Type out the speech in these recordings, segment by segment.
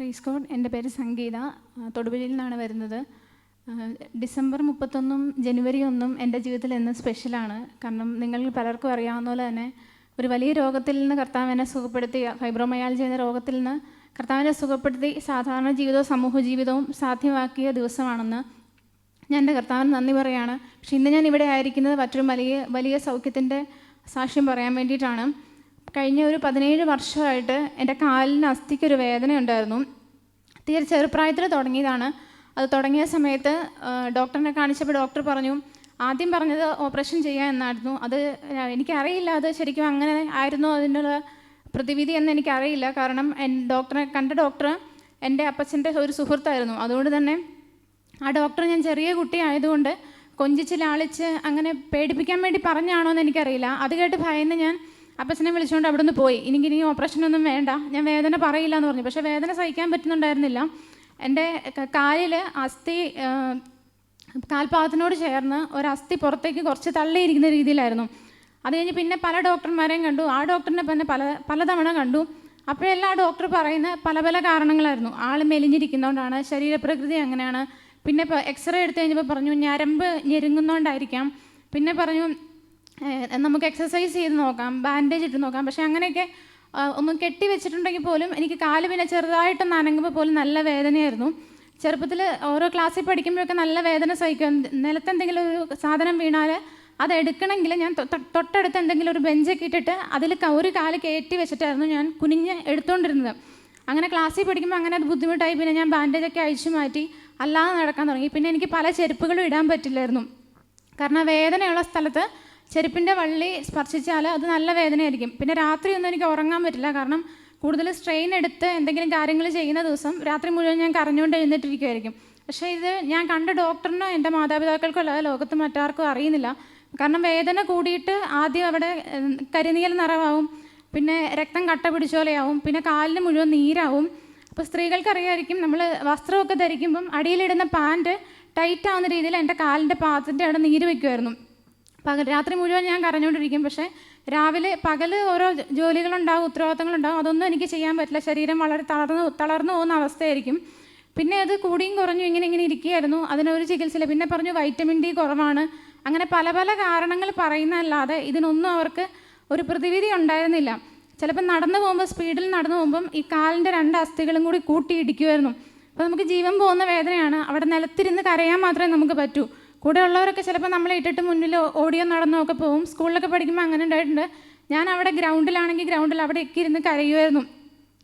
Price code എന്റെ പേര് സംഗീത. തൊടുപുഴയിൽ നിന്നാണ് വരുന്നത്. ഡിസംബർ മുപ്പത്തൊന്നും ജനുവരി ഒന്നും എന്റെ ജീവിതത്തിൽ എന്നും സ്പെഷ്യലാണ് കാരണം നിങ്ങൾ പലർക്കും അറിയാവുന്ന പോലെ തന്നെ ഒരു വലിയ രോഗത്തിൽ നിന്ന് കർത്താവിനെ സുഖപ്പെടുത്തി ഫൈബ്രോമയാൾജി എന്ന രോഗത്തിൽ നിന്ന് കർത്താവിനെ സുഖപ്പെടുത്തി സാധാരണ ജീവിതവും സമൂഹ ജീവിതവും സാധ്യമാക്കിയ ദിവസമാണെന്ന് ഞാൻ എന്റെ കർത്താവിന് നന്ദി പറയുകയാണ്. പക്ഷേ ഇന്ന് ഞാൻ ഇവിടെ ആയിരിക്കുന്നത് മറ്റൊരു വലിയ വലിയ സൗഖ്യത്തിന്റെ സാക്ഷ്യം പറയാൻ വേണ്ടിയിട്ടാണ്. കഴിഞ്ഞ ഒരു പതിനേഴ് വർഷമായിട്ട് എന്റെ കാലിന് അസ്ഥിക്കൊരു വേദന ഉണ്ടായിരുന്നു തീരെ ചെറുപ്രായത്തിൽ തുടങ്ങിയതാണ്. അത് തുടങ്ങിയ സമയത്ത് ഡോക്ടറിനെ കാണിച്ചപ്പോൾ ഡോക്ടർ പറഞ്ഞു ആദ്യം പറഞ്ഞത് ഓപ്പറേഷൻ ചെയ്യുക എന്നായിരുന്നു. അത് എനിക്കറിയില്ല അത് ശരിക്കും അങ്ങനെ ആയിരുന്നു അതിനുള്ള പ്രതിവിധി എന്ന് എനിക്കറിയില്ല. കാരണം ഡോക്ടറെ കണ്ട ഡോക്ടർ എന്റെ അപ്പച്ചന്റെ ഒരു സുഹൃത്തായിരുന്നു. അതുകൊണ്ട് തന്നെ ആ ഡോക്ടർ ഞാൻ ചെറിയ കുട്ടി ആയതുകൊണ്ട് കൊഞ്ചിച്ച് ലാളിച്ച് അങ്ങനെ പേടിപ്പിക്കാൻ വേണ്ടി പറഞ്ഞാണോ എന്ന് എനിക്കറിയില്ല. അത് കേട്ട് ഭയന്ന് ഞാൻ അപ്പച്ചനെ വിളിച്ചുകൊണ്ട് അവിടെ നിന്ന് പോയി. എനിക്ക് ഇനി ഓപ്പറേഷനൊന്നും വേണ്ട. ഞാൻ വേദന പറയില്ല എന്ന് പറഞ്ഞു. പക്ഷേ വേദന സഹിക്കാൻ പറ്റുന്നുണ്ടായിരുന്നില്ല. എന്റെ കാലിൽ അസ്ഥി കാൽപാദത്തിനോട് ചേർന്ന് ഒരു അസ്ഥി പുറത്തേക്ക് കുറച്ച് തള്ളിയിരിക്കുന്ന രീതിയിലായിരുന്നു. അത് കഴിഞ്ഞ് പിന്നെ പല ഡോക്ടർമാരെയും കണ്ടു. ആ ഡോക്ടറിനെ തന്നെ പല പലതവണ കണ്ടു. അപ്പോഴെല്ലാം ഡോക്ടർ പറയുന്ന പല പല കാരണങ്ങളായിരുന്നു. ആൾ മെലിഞ്ഞിരിക്കുന്നതുകൊണ്ടാണ് ശരീരപ്രകൃതി അങ്ങനെയാണ്. പിന്നെ എക്സ്റേ എടുത്തു കഴിഞ്ഞപ്പോൾ പറഞ്ഞു ഞരമ്പ് ഞെരുങ്ങുന്നതുകൊണ്ടായിരിക്കാം പിന്നെ പറഞ്ഞു നമുക്ക് എക്സസൈസ് ചെയ്ത് നോക്കാം ബാൻഡേജ് ഇട്ട് നോക്കാം. പക്ഷേ അങ്ങനെയൊക്കെ ഒന്ന് കെട്ടി വെച്ചിട്ടുണ്ടെങ്കിൽ പോലും എനിക്ക് കാൽ പിന്നെ ചെറുതായിട്ട് നനങ്ങുമ്പോൾ പോലും നല്ല വേദനയായിരുന്നു. ചെറുപ്പത്തിൽ ഓരോ ക്ലാസ്സിൽ പഠിക്കുമ്പോഴൊക്കെ നല്ല വേദന സഹിക്കും. നിലത്തെന്തെങ്കിലും ഒരു സാധനം വീണാൽ അത് എടുക്കണമെങ്കിൽ ഞാൻ തൊട്ടടുത്ത് എന്തെങ്കിലും ഒരു ബെഞ്ചൊക്കെ ഇട്ടിട്ട് അതിൽ ഒരു കാൽ കയറ്റി വെച്ചിട്ടായിരുന്നു ഞാൻ കുനിഞ്ഞ് എടുത്തുകൊണ്ടിരുന്നത് അങ്ങനെ ക്ലാസ്സിൽ പഠിക്കുമ്പോൾ അങ്ങനെ അത് ബുദ്ധിമുട്ടായി. പിന്നെ ഞാൻ ബാൻഡേജൊക്കെ അഴിച്ചു മാറ്റി അല്ലാതെ നടക്കാൻ തുടങ്ങി. പിന്നെ എനിക്ക് പല ചെരുപ്പുകളും ഇടാൻ പറ്റില്ലായിരുന്നു. കാരണം വേദനയുള്ള സ്ഥലത്ത് ചെരുപ്പിന്റെ വള്ളി സ്പർശിച്ചാൽ അത് നല്ല വേദനയായിരിക്കും. പിന്നെ രാത്രിയൊന്നും എനിക്ക് ഉറങ്ങാൻ പറ്റില്ല. കാരണം കൂടുതൽ സ്ട്രെയിൻ എടുത്ത് എന്തെങ്കിലും കാര്യങ്ങൾ ചെയ്യുന്ന ദിവസം രാത്രി മുഴുവൻ ഞാൻ കരഞ്ഞുകൊണ്ട് എഴുന്നേറ്റിരിക്കുമായിരിക്കും പക്ഷേ ഇത് ഞാൻ കണ്ട ഡോക്ടറിനോ എന്റെ മാതാപിതാക്കൾക്കോ അല്ലാതെ ലോകത്ത് മറ്റാർക്കും അറിയുന്നില്ല. കാരണം വേദന കൂടിയിട്ട് ആദ്യം അവിടെ കരിനീൽ നിറവാകും പിന്നെ രക്തം കട്ട പിടിച്ച പോലെയാവും പിന്നെ കാലിന് മുഴുവൻ നീരാവും. അപ്പോൾ സ്ത്രീകൾക്കറിയായിരിക്കും നമ്മൾ വസ്ത്രമൊക്കെ ധരിക്കുമ്പം അടിയിലിടുന്ന പാന്റ് ടൈറ്റ് ആവുന്ന രീതിയിൽ എന്റെ കാലിന്റെ പാദത്തിന്റെ അവിടെ നീര് വയ്ക്കുമായിരുന്നു പകൽ രാത്രി മുഴുവൻ ഞാൻ കരഞ്ഞുകൊണ്ടിരിക്കും. പക്ഷേ രാവിലെ പകൽ ഓരോ ജോലികളുണ്ടാകും ജോലികളുണ്ടാവും ഉത്തരവാദിത്തങ്ങളുണ്ടാവും അതൊന്നും എനിക്ക് ചെയ്യാൻ പറ്റില്ല. ശരീരം വളരെ തളർന്നു തളർന്നു പോകുന്ന അവസ്ഥയായിരിക്കും. പിന്നെ അത് കൂടിയും കുറഞ്ഞു ഇങ്ങനെ ഇങ്ങനെ ഇരിക്കുകയായിരുന്നു. അതിനൊരു ചികിത്സയില്ല. പിന്നെ പറഞ്ഞു വൈറ്റമിൻ ഡി കുറവാണ്. അങ്ങനെ പല പല കാരണങ്ങൾ പറയുന്നതല്ലാതെ ഇതിനൊന്നും അവർക്ക് ഒരു പ്രതിവിധി ഉണ്ടായിരുന്നില്ല. ചിലപ്പോൾ നടന്നു പോകുമ്പോൾ സ്പീഡിൽ നടന്നു പോകുമ്പം ഈ കാലിന്റെ രണ്ട് അസ്ഥികളും കൂടി കൂട്ടിയിടിക്കുമായിരുന്നു. അപ്പോൾ നമുക്ക് ജീവൻ പോകുന്ന വേദനയാണ്. അവിടെ നിലത്തിരുന്ന് കരയാൻ മാത്രമേ നമുക്ക് പറ്റൂ. കൂടെ ഉള്ളവരൊക്കെ ചിലപ്പോൾ നമ്മളെ ഇട്ടിട്ട് മുന്നിൽ ഓടിയോ നടന്നോ ഒക്കെ പോവും. സ്കൂളിലൊക്കെ പഠിക്കുമ്പോൾ അങ്ങനെ ഉണ്ടായിട്ടുണ്ട്. ഞാൻ അവിടെ ഗ്രൗണ്ടിലാണെങ്കിൽ ഗ്രൗണ്ടിൽ അവിടെ ഒക്കെ ഇരുന്ന് കരയുമായിരുന്നു.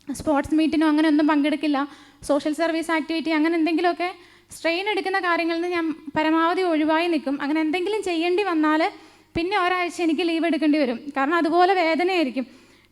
സ്പോർട്സ് മീറ്റിനോ അങ്ങനെ ഒന്നും പങ്കെടുക്കില്ല. സോഷ്യൽ സർവീസ് ആക്ടിവിറ്റി അങ്ങനെ എന്തെങ്കിലുമൊക്കെ സ്ട്രെയിൻ എടുക്കുന്ന കാര്യങ്ങളിൽ നിന്ന് ഞാൻ പരമാവധി ഒഴിവായി നിൽക്കും. അങ്ങനെ എന്തെങ്കിലും ചെയ്യേണ്ടി വന്നാൽ പിന്നെ ഒരാഴ്ച എനിക്ക് ലീവ് എടുക്കേണ്ടി വരും. കാരണം അതുപോലെ വേദനയായിരിക്കും.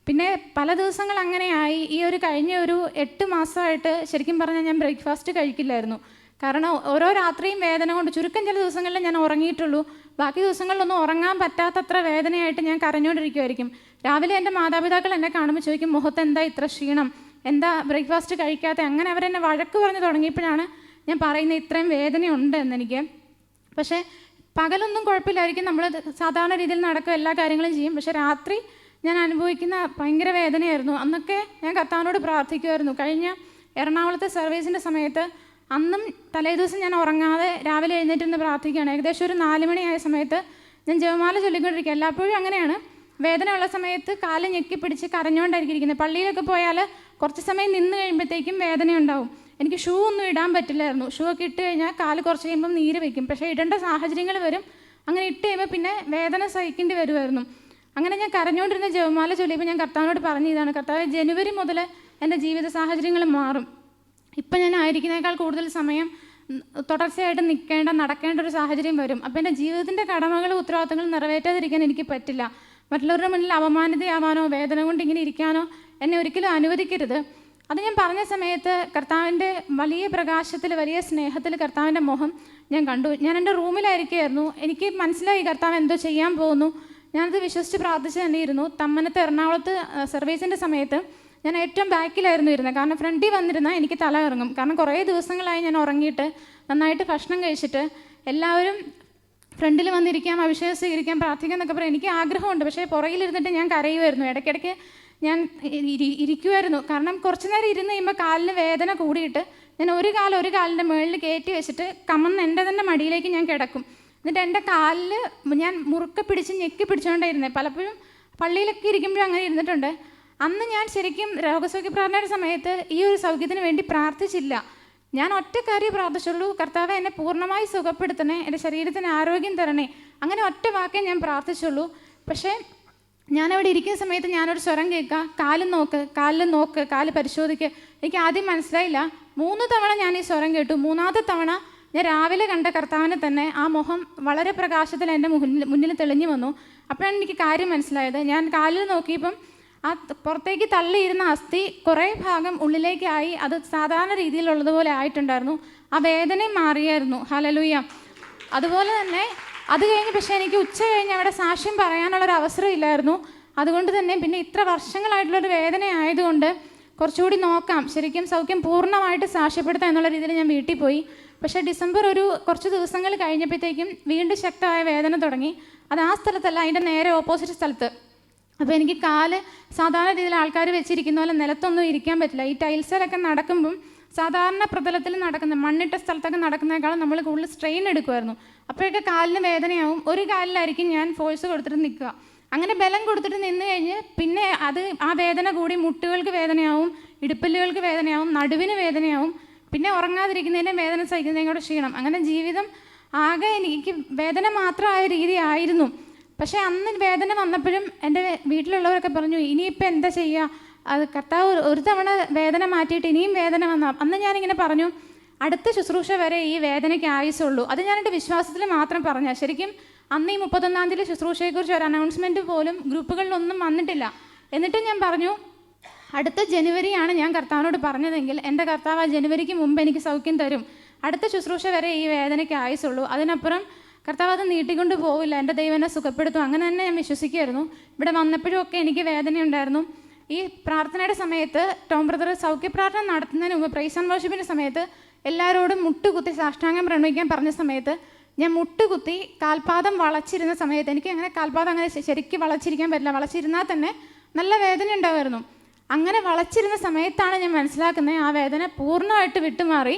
പിന്നെ പല ദിവസങ്ങൾ അങ്ങനെയായി. ഈ ഒരു കഴിഞ്ഞ ഒരു എട്ട് മാസമായിട്ട് ശരിക്കും പറഞ്ഞാൽ ഞാൻ ബ്രേക്ക്ഫാസ്റ്റ് കഴിക്കില്ലായിരുന്നു. കാരണം ഓരോ രാത്രിയും വേദന കൊണ്ട് ചുരുക്കം ചില ദിവസങ്ങളിൽ ഞാൻ ഉറങ്ങിയിട്ടുള്ളൂ. ബാക്കി ദിവസങ്ങളിലൊന്നും ഉറങ്ങാൻ പറ്റാത്തത്ര വേദനയായിട്ട് ഞാൻ കരഞ്ഞുകൊണ്ടിരിക്കുമായിരിക്കും രാവിലെ എന്റെ മാതാപിതാക്കൾ എന്നെ കാണുമ്പോൾ ചോദിക്കും മുഖത്ത് എന്താ ഇത്ര ക്ഷീണം? എന്താ ബ്രേക്ക്ഫാസ്റ്റ് കഴിക്കാത്ത? അങ്ങനെ അവരെന്നെ വഴക്ക് പറഞ്ഞു തുടങ്ങിയപ്പോഴാണ് ഞാൻ പറയുന്നത് ഇത്രയും വേദനയുണ്ട് എന്നെനിക്ക്. പക്ഷേ പകലൊന്നും കുഴപ്പമില്ലായിരിക്കും. നമ്മൾ സാധാരണ രീതിയിൽ നടക്കും എല്ലാ കാര്യങ്ങളും ചെയ്യും. പക്ഷേ രാത്രി ഞാൻ അനുഭവിക്കുന്ന ഭയങ്കര വേദനയായിരുന്നു. അന്നൊക്കെ ഞാൻ കർത്താവിനോട് പ്രാർത്ഥിക്കുമായിരുന്നു കഴിഞ്ഞ എറണാകുളത്തെ സർവീസിന്റെ സമയത്ത് അന്നും തലേദിവസം ഞാൻ ഉറങ്ങാതെ രാവിലെ എഴുന്നേറ്റിരുന്ന് പ്രാർത്ഥിക്കുകയാണ്. ഏകദേശം ഒരു നാല് മണിയായ സമയത്ത് ഞാൻ ജപമാല ചൊല്ലിക്കൊണ്ടിരിക്കുക എല്ലായ്പ്പോഴും അങ്ങനെയാണ്. വേദനയുള്ള സമയത്ത് കാൽ ഞെക്കി പിടിച്ച് കരഞ്ഞുകൊണ്ടായിരിക്കും. ഇരിക്കുന്നത് പള്ളിയിലൊക്കെ പോയാൽ കുറച്ച് സമയം നിന്ന് കഴിയുമ്പോഴത്തേക്കും വേദനയുണ്ടാവും എനിക്ക് ഷൂ ഒന്നും ഇടാൻ പറ്റില്ലായിരുന്നു. ഷൂ ഒക്കെ ഇട്ട് കഴിഞ്ഞാൽ കാൽ കുറച്ച് കഴിയുമ്പം നീര് വയ്ക്കും പക്ഷേ ഇടേണ്ട സാഹചര്യങ്ങൾ വരും. അങ്ങനെ ഇട്ട് കഴിയുമ്പോൾ പിന്നെ വേദന സഹിക്കേണ്ടി വരുമായിരുന്നു. അങ്ങനെ ഞാൻ കരഞ്ഞുകൊണ്ടിരുന്ന ജപമാല ചൊല്ലിയപ്പോൾ ഞാൻ കർത്താവിനോട് പറഞ്ഞു ഇതാണ്. കർത്താവ് ജനുവരി മുതൽ എന്റെ ജീവിത സാഹചര്യങ്ങൾ മാറും. ഇപ്പം ഞാൻ ആയിരിക്കുന്നതിനേക്കാൾ കൂടുതൽ സമയം തുടർച്ചയായിട്ട് നിൽക്കേണ്ട നടക്കേണ്ട ഒരു സാഹചര്യം വരും. അപ്പം എന്റെ ജീവിതത്തിന്റെ കടമകളും ഉത്തരവാദിത്തങ്ങളും നിറവേറ്റാതിരിക്കാൻ എനിക്ക് പറ്റില്ല. മറ്റുള്ളവരുടെ മുന്നിൽ അപമാനിതയാവാനോ വേദന കൊണ്ട് ഇങ്ങനെ ഇരിക്കാനോ എന്നെ ഒരിക്കലും അനുവദിക്കരുത്. അത് ഞാൻ പറഞ്ഞ സമയത്ത് കർത്താവിന്റെ വലിയ പ്രകാശത്തിൽ വലിയ സ്നേഹത്തിൽ കർത്താവിന്റെ മുഖം ഞാൻ കണ്ടു. ഞാൻ എന്റെ റൂമിലായിരിക്കുമായിരുന്നു എനിക്ക് മനസ്സിലായി കർത്താവ് എന്തോ ചെയ്യാൻ പോകുന്നു. ഞാനത് വിശ്വസിച്ച് പ്രാർത്ഥിച്ച് തന്നെ ഇരുന്നു. തമ്മനത്ത് എറണാകുളത്ത് സർവീസിന്റെ സമയത്ത് ഞാൻ ഏറ്റവും ബാക്കിലായിരുന്നു ഇരുന്നത്. കാരണം ഫ്രണ്ടിൽ വന്നിരുന്നാൽ എനിക്ക് തല ഇറങ്ങും കാരണം കുറേ ദിവസങ്ങളായി ഞാൻ ഉറങ്ങിയിട്ട് നന്നായിട്ട് ഭക്ഷണം കഴിച്ചിട്ട് എല്ലാവരും ഫ്രണ്ടിൽ വന്നിരിക്കാം അഭിഷേകം സ്വീകരിക്കാം പ്രാർത്ഥിക്കാം എന്നൊക്കെ പറയും എനിക്ക് ആഗ്രഹമുണ്ട്. പക്ഷേ പുറകിലിരുന്നിട്ട് ഞാൻ കരയുമായിരുന്നു. ഇടയ്ക്കിടയ്ക്ക് ഞാൻ ഇരി- ഇരിക്കുമായിരുന്നു. കാരണം കുറച്ച് നേരം ഇരുന്ന് കഴിയുമ്പോൾ കാലിന് വേദന കൂടിയിട്ട് ഞാൻ ഒരു കാലം ഒരു കാലിന്റെ മുകളിൽ കയറ്റി വെച്ചിട്ട് കമന്ന് എന്റെ തന്നെ മടിയിലേക്ക് ഞാൻ കിടക്കും. എന്നിട്ട് എന്റെ കാലിൽ ഞാൻ മുറുക്കെ പിടിച്ച് ഞെക്കി പിടിച്ചുകൊണ്ടേ ഇരുന്നേ. പലപ്പോഴും പള്ളിയിലൊക്കെ ഇരിക്കുമ്പോഴും അങ്ങനെ ഇരുന്നിട്ടുണ്ട്. അന്ന് ഞാൻ ശരിക്കും രോഗസൗഖ്യ പ്രാർത്ഥനയുടെ സമയത്ത് ഈ ഒരു സൗഖ്യത്തിന് വേണ്ടി പ്രാർത്ഥിച്ചില്ല. ഞാൻ ഒറ്റ കാര്യം പ്രാർത്ഥിച്ചുള്ളൂ. കർത്താവ് എന്നെ പൂർണമായി സുഖപ്പെടുത്തണേ. എന്റെ ശരീരത്തിന് ആരോഗ്യം തരണേ. അങ്ങനെ ഒറ്റ വാക്കേ ഞാൻ പ്രാർത്ഥിച്ചുള്ളൂ. പക്ഷേ ഞാനവിടെ ഇരിക്കുന്ന സമയത്ത് ഞാനൊരു സ്വരം കേൾക്കുക കാലും നോക്ക് കാലിൽ നോക്ക് കാൽ പരിശോധിക്കുക എനിക്ക് ആദ്യം മനസ്സിലായില്ല. മൂന്ന് തവണ ഞാൻ ഈ സ്വരം കേട്ടു. മൂന്നാമത്തെ തവണ ഞാൻ രാവിലെ കണ്ട കർത്താവിനെ തന്നെ ആ മുഖം വളരെ പ്രകാശത്തിൽ എന്റെ മുന്നിൽ മുന്നിൽ തെളിഞ്ഞു വന്നു. അപ്പോഴാണ് എനിക്ക് കാര്യം മനസ്സിലായത്. ഞാൻ കാലിൽ നോക്കിയപ്പം ആ പുറത്തേക്ക് തള്ളിയിരുന്ന അസ്ഥി കുറേ ഭാഗം ഉള്ളിലേക്കായി അത് സാധാരണ രീതിയിലുള്ളതുപോലെ ആയിട്ടുണ്ടായിരുന്നു. ആ വേദനയും മാറിയായിരുന്നു. ഹലലുയ്യ അതുപോലെ തന്നെ അത് കഴിഞ്ഞ് പക്ഷേ എനിക്ക് ഉച്ച കഴിഞ്ഞ് അവിടെ സാക്ഷ്യം പറയാനുള്ളൊരു അവസരം ഇല്ലായിരുന്നു. അതുകൊണ്ട് തന്നെ പിന്നെ ഇത്ര വർഷങ്ങളായിട്ടുള്ളൊരു വേദന ആയതുകൊണ്ട് കുറച്ചുകൂടി നോക്കാം. ശരിക്കും സൗഖ്യം പൂർണമായിട്ട് സാക്ഷ്യപ്പെടുത്താം എന്നുള്ള രീതിയിൽ ഞാൻ വീട്ടിൽ പോയി. പക്ഷേ ഡിസംബർ ഒരു കുറച്ച് ദിവസങ്ങൾ കഴിഞ്ഞപ്പോഴത്തേക്കും വീണ്ടും ശക്തമായ വേദന തുടങ്ങി. അത് ആ സ്ഥലത്തല്ല അതിന്റെ നേരെ ഓപ്പോസിറ്റ് സ്ഥലത്ത്. അപ്പോൾ എനിക്ക് കാൽ സാധാരണ രീതിയിൽ ആൾക്കാർ വെച്ചിരിക്കുന്ന പോലെ നിലത്തൊന്നും ഇരിക്കാൻ പറ്റില്ല. ഈ ടൈൽസിലൊക്കെ നടക്കുമ്പം സാധാരണ പ്രതലത്തിൽ നടക്കുന്ന മണ്ണിട്ട സ്ഥലത്തൊക്കെ നടക്കുന്നതിനേക്കാളും നമ്മൾ കൂടുതൽ സ്ട്രെയിൻ എടുക്കുമായിരുന്നു അപ്പോഴൊക്കെ കാലിന് വേദനയാവും. ഒരു കാലിലായിരിക്കും ഞാൻ ഫോഴ്സ് കൊടുത്തിട്ട് നിൽക്കുക. അങ്ങനെ ബലം കൊടുത്തിട്ട് നിന്ന് കഴിഞ്ഞ് പിന്നെ അത് ആ വേദന കൂടി മുട്ടുകൾക്ക് വേദനയാവും ഇടുപ്പല്ലുകൾക്ക് വേദനയാവും നടുവിന് വേദനയാവും. പിന്നെ ഉറങ്ങാതിരിക്കുന്നതിനും വേദന സഹിക്കുന്നതിനും കൂടെ ക്ഷീണം. അങ്ങനെ ജീവിതം ആകെ എനിക്ക് വേദന മാത്രമായ രീതി ആയിരുന്നു. പക്ഷേ അന്ന് വേദന വന്നപ്പോഴും എന്റെ വീട്ടിലുള്ളവരൊക്കെ പറഞ്ഞു ഇനിയിപ്പോൾ എന്താ ചെയ്യുക അത് കർത്താവ് ഒരു- തവണ വേദന മാറ്റിയിട്ട് ഇനിയും വേദന വന്ന അന്ന് ഞാനിങ്ങനെ പറഞ്ഞു അടുത്ത ശുശ്രൂഷ വരെ ഈ വേദനയ്ക്ക് ആയുസുള്ളൂ അത് ഞാൻ എന്റെ വിശ്വാസത്തിൽ മാത്രം പറഞ്ഞ ശരിക്കും അന്ന് ഈ മുപ്പത്തൊന്നാം തീയതി ശുശ്രൂഷയെക്കുറിച്ച് ഒരു അനൗൺസ്മെന്റ് പോലും ഗ്രൂപ്പുകളിലൊന്നും വന്നിട്ടില്ല. എന്നിട്ട് ഞാൻ പറഞ്ഞു അടുത്ത ജനുവരിയാണ് ഞാൻ കർത്താവിനോട് പറഞ്ഞതെങ്കിൽ എന്റെ കർത്താവ് ആ ജനുവരിക്ക് മുമ്പ് എനിക്ക് സൗഖ്യം തരും. അടുത്ത ശുശ്രൂഷ വരെ ഈ വേദനയ്ക്ക് ആയുസുള്ളൂ അതിനപ്പുറം കർത്താവ് അത് നീട്ടിക്കൊണ്ട് പോവില്ല. എന്റെ ദൈവം എന്നെ സുഖപ്പെടുത്തും. അങ്ങനെ തന്നെ ഞാൻ വിശ്വസിക്കുമായിരുന്നു ഇവിടെ വന്നപ്പോഴും ഒക്കെ എനിക്ക് വേദനയുണ്ടായിരുന്നു ഈ പ്രാർത്ഥനയുടെ സമയത്ത് ടോം ബ്രദർ സൗഖ്യ പ്രാർത്ഥന നടത്തുന്നതിന് മുമ്പ് പ്രൈസ് ആൻഡ് വർഷിപ്പിന്റെ സമയത്ത് എല്ലാവരോടും മുട്ടുകുത്തി സാഷ്ടാംഗം പ്രണയിക്കാൻ പറഞ്ഞ സമയത്ത് ഞാൻ മുട്ടുകുത്തി കാൽപാദം വളച്ചിരുന്ന സമയത്ത് എനിക്ക് അങ്ങനെ കാൽപാദം അങ്ങനെ ശരിക്കും വളച്ചിരിക്കാൻ പറ്റില്ല. വളച്ചിരുന്നാൽ തന്നെ നല്ല വേദന ഉണ്ടാവുമായിരുന്നു. അങ്ങനെ വളച്ചിരുന്ന സമയത്താണ് ഞാൻ മനസ്സിലാക്കുന്നത് ആ വേദന പൂർണമായിട്ട് വിട്ടുമാറി.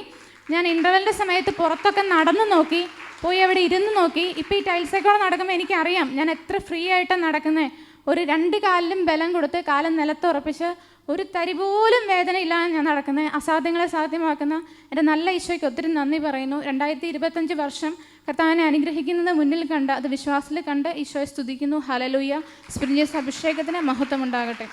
ഞാൻ ഇന്റർവെലിന്റെ സമയത്ത് പുറത്തൊക്കെ നടന്നു നോക്കി. പോയി അവിടെ ഇരുന്ന് നോക്കി. ഇപ്പോൾ ഈ ടൈൽസൊക്കെ നടക്കുമ്പോൾ എനിക്കറിയാം ഞാൻ എത്ര ഫ്രീ ആയിട്ടാണ് നടക്കുന്നത് ഒരു രണ്ട് കാലിലും ബലം കൊടുത്ത് കാലം നിലത്തുറപ്പിച്ച് ഒരു തരി പോലും വേദന ഇല്ലാതെ ഞാൻ നടക്കുന്നത് അസാധ്യങ്ങളെ സാധ്യമാക്കുന്ന എന്റെ നല്ല ഈശോയ്ക്ക് ഒത്തിരി നന്ദി പറയുന്നു. രണ്ടായിരത്തി ഇരുപത്തഞ്ച് വർഷം കർത്താവിനെ അനുഗ്രഹിക്കുന്നത് മുന്നിൽ കണ്ട് അത് വിശ്വാസത്തിൽ കണ്ട് ഈശോയെ സ്തുതിക്കുന്നു. ഹലലൂയ സ്പ്രിഞ്ചസ് അഭിഷേകത്തിന് മഹത്വം ഉണ്ടാകട്ടെ